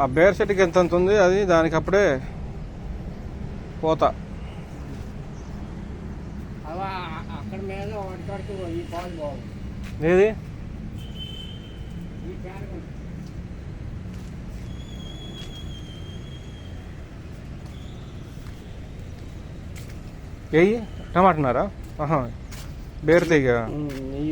ఆ బేర్ చెట్టుకి ఎంత ఉంది అది దానికి అప్పుడే పోత. ఏది? ఏయి టమాటనారా ఆహా బేర్ తీగ. ఈ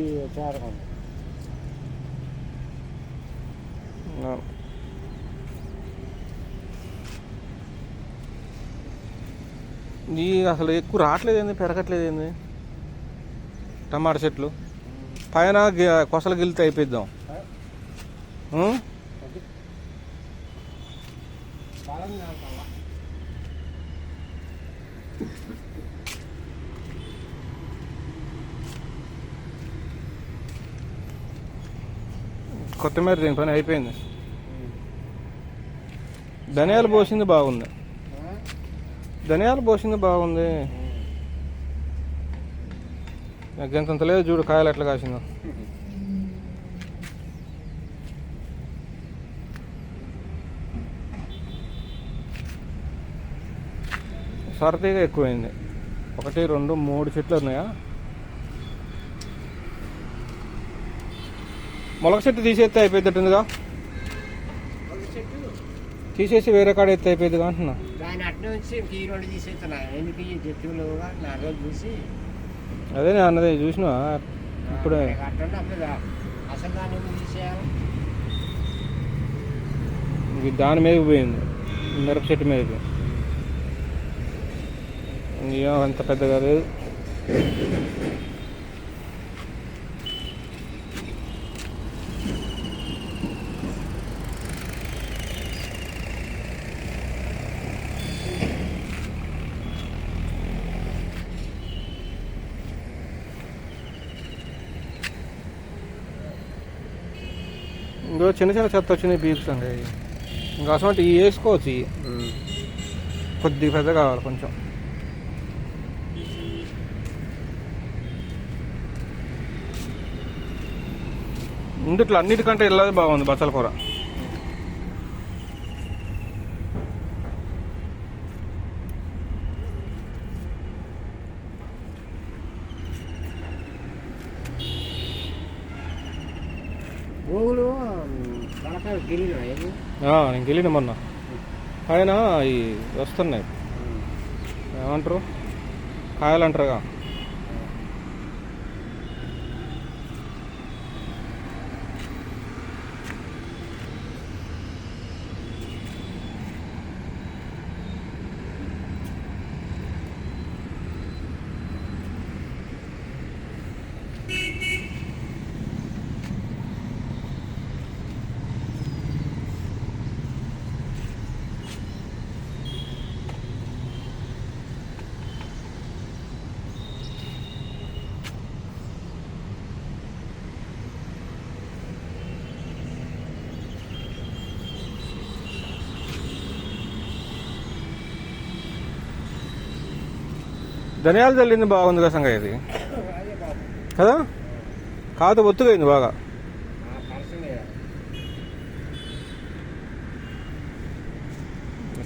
ఈ అసలు ఎక్కువ రావట్లేదు ఏంది పెరగట్లేదు ఏంది టమాటా చెట్లు. పైన గి- కొసలు గిలితే అయిపోద్దాం కొత్తిమీర దీని పని అయిపోయింది. ధనియాలు పోసింది బాగుంది. ధనియాలు పోసింది బాగుంది. నాకు ఎంత లేదు చూడు కాయలు ఎట్లా కాసిందో. సరదీగా ఎక్కువైంది. ఒకటి రెండు మూడు చెట్లు ఉన్నాయా? మొలక చెట్టు తీసేస్తే అయిపోయేటట్టుందిగా తీసేసి వేరే కాడ ఎత్తే అయిపోయిందిగా అంటున్నా. దాని అట్ట నుంచి ఇంక ఈ రెండు తీసేస్తున్నా ఎందుకు ఈ చెట్టులు నా రోజు చూసి అదే నేను అన్నది చూసినా ఇప్పుడే. అసలు దాన్ని తీసేయాలి? దాని మీదకి పోయింది. మిరప చెట్టు మీదకి. అంత పెద్దగా లేదు. ఇంకో చిన్న చిన్న చెత్త వచ్చినాయి పీక్స్ అండి ఇంకా అసలు ఇవి వేసుకోవచ్చు ఇవి. కొద్దిగా పెద్ద కావాలి కొంచెం. ఇందుట్లో అన్నిటికంటే ఇల్లది బాగుంది బచ్చల కూర. గోగులు తలకాయ గిరిన ఏది ఆ, నేను గెలిన మొన్న. ఆయన ఈ వస్తున్నాయి. ఏమంటారు? కాయలు అంటారుగా ధనియాలు చల్లింది బాగుంది కదా సంగ ఇది. కదా? కాదు ఒత్తుగైంది బాగా.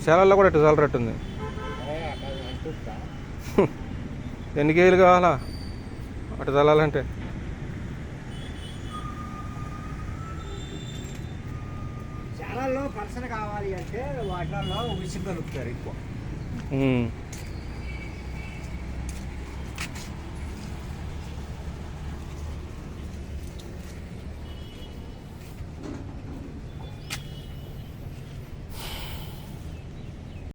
శాలల్లో కూడా ఇటు చల్లరట్టుంది అంటుస్తా ఎన్ని కేజీలు కావాలా? అటు చల్లాలంటే చాలాలో పర్సన్ కావాలి అంటే వాటిలో ఉసిరి కలుపుతారు ఎక్కువ.